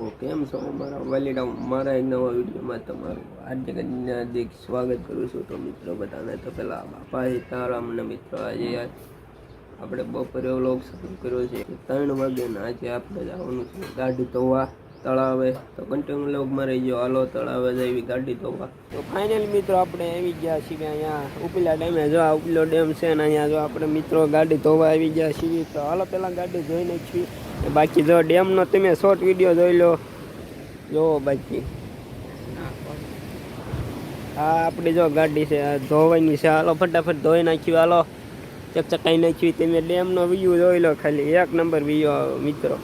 કેમ છો? મારા વેલીડા મારા એક નવા વિડીયોમાં તમારું હાર્દિક હાર્દિક સ્વાગત કરું છું. તો મિત્રો, બધાને તો પહેલાં બાપા સીતારામ ને મિત્રો, આજે આપણે બપોરે વ્લોગ શરૂ કર્યો છે. ત્રણ વાગ્યાના આજે આપણે જવાનું છે ગાઢ ધોવા તળાવે. તો કન્ટિન્યુ લોગમાં રહી ગયો હાલો, તળાવે જઈ ગાડી ધોવા તો ફાઇનલ મિત્રો આપણે આવી ગયા છીએ અહીંયા ઉપલા ડેમે. જો આ ઉપલો ડેમ છે ને અહીંયા જો આપણે મિત્રો ગાડી ધોવા આવી ગયા છીએ. તો હાલો, પહેલાં ગાડી ધોઈ નાખી બાકી જો ડેમનો તમે શોર્ટ વીડિયો જોઈ લો. જોવો બાકી. હા, આપણી જો ગાડી છે ધોવાની છે. હાલો, ફટાફટ ધોઈ નાખ્યું હાલો, ચકચકાઈ નાખ્યું તમે ડેમનો વ્યૂ જોઈ લો ખાલી. એક નંબર વ્યૂ મિત્રો.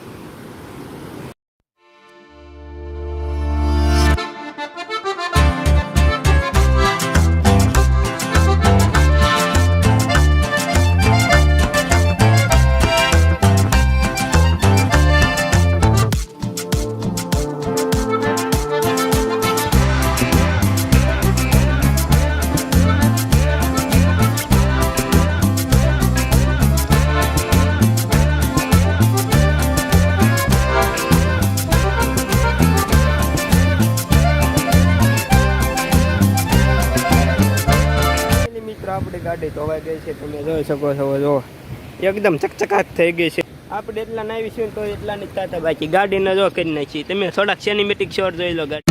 મિત્રો, આપણી ગાડી ધોવાઈ ગઈ છે, તમે જોઈ શકો છો જો. એકદમ ચકચકાટ થઈ ગઈ છે. આપણે એટલા નાવીશું તો એટલા ની થતા બાકી. ગાડીને જો કરી નાખીએ. તમે થોડાક સેનિમેટિક શોર્ટ જોઈ લો, ગાડી.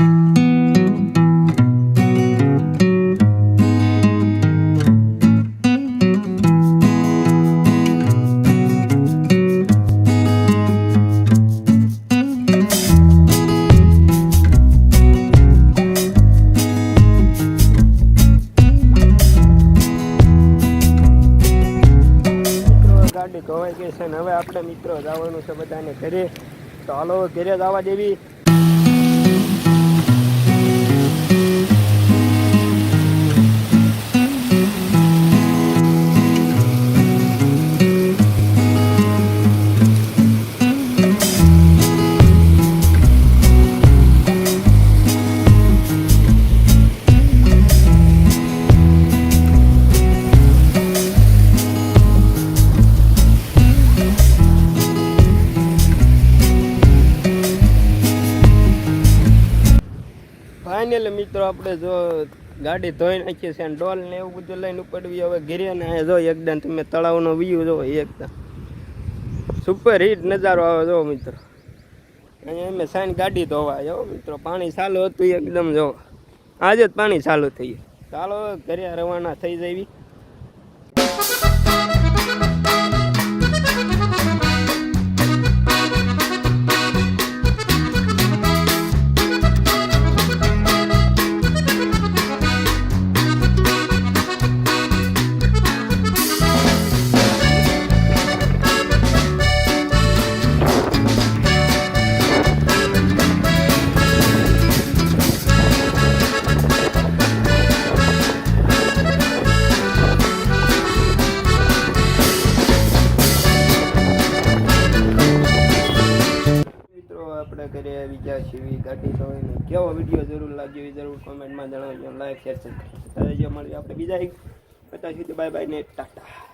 ગાડી ધોવાઈ ગઈ છે ને હવે આપણે મિત્રો જવાનું છે બધાને ઘરે. તો હાલો, ઘરે જવા દેવી. ફાઇનલ મિત્રો આપણે જો ગાડી ધોઈ નાખીએ છીએ અને ડોલ ને એવું બધું લઈને ઉપડવી. હવે ઘેરે ને જો એકદમ તમે તળાવનો વ્યૂ જો એકદમ સુપર હિટ નજારો આવે જો મિત્રો. અહીંયા અમે સાઈન ગાડી ધોવા જો મિત્રો, પાણી ચાલુ હતું એકદમ જો. આજે જ પાણી ચાલુ થઈ ચાલો ઘરે રવાના થઈ જવી મિત્રો, આપણે ઘરે આવી ગયા છીએ તો એને કેવો વીડિયો જરૂર લાગ્યો એ જરૂર કોમેન્ટમાં જણાવજો. લાઈક શેર સબસ્ક્રાઈબ મળીએ આપણે બીજા એક બતા સુધી બાય બાય ને ટાટા.